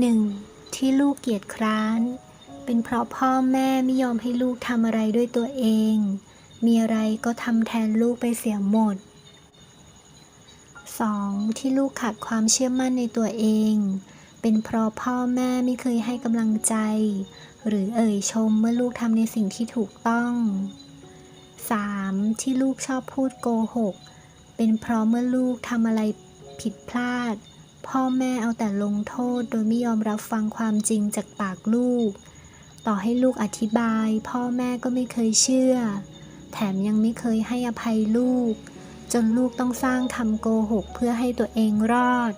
หนึ่งที่ลูกเกียจคร้าน เป็นเพราะพ่อแม่ไม่ยอมให้ลูกทำอะไรด้วยตัวเอง มีอะไรก็ทำแทนลูกไปเสียหมด 2. ที่ลูกขาดความเชื่อมั่นในตัวเอง เป็นเพราะพ่อแม่ไม่เคยให้กำลังใจ หรือเอ่ยชมเมื่อลูกทำในสิ่งที่ถูกต้อง 3. ที่ลูกชอบพูดโกหก เป็นเพราะเมื่อลูกทำอะไรผิดพลาด พ่อแม่เอาแต่ลงโทษโดยไม่ยอมรับฟังความจริงจากปากลูก ต่อให้ลูกอธิบาย พ่อแม่ก็ไม่เคยเชื่อ แถมยังไม่เคยให้อภัยลูก จนลูกต้องสร้างคำโกหกเพื่อให้ตัวเองรอด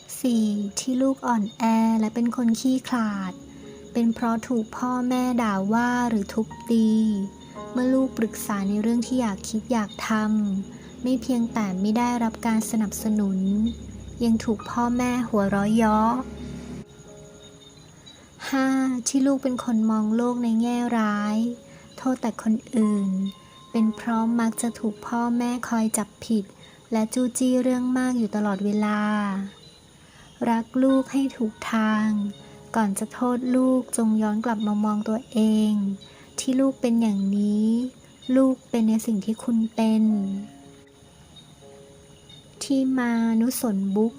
4. ที่ลูกอ่อนแอและเป็นคนขี้ขลาด เป็นเพราะถูกพ่อแม่ด่าว่าหรือทุบตี เมื่อลูกปรึกษาในเรื่องที่อยากคิดอยากทำ ไม่เพียงแต่ไม่ได้รับการสนับสนุน ยังถูกพ่อแม่หัวร้อยย้อ 5. ที่ลูกเป็นคนมองโลกในแง่ร้าย โทษแต่คนอื่น เป็นเพราะมักจะถูกพ่อแม่คอยจับผิด และจู้จี้เรื่องมากอยู่ตลอดเวลา รักลูกให้ถูกทาง ก่อนจะโทษลูกจงย้อนกลับมามองตัวเอง ที่ลูกเป็นอย่างนี้ ลูกเป็นในสิ่งที่คุณเป็น ที่มานุสนบุ๊ก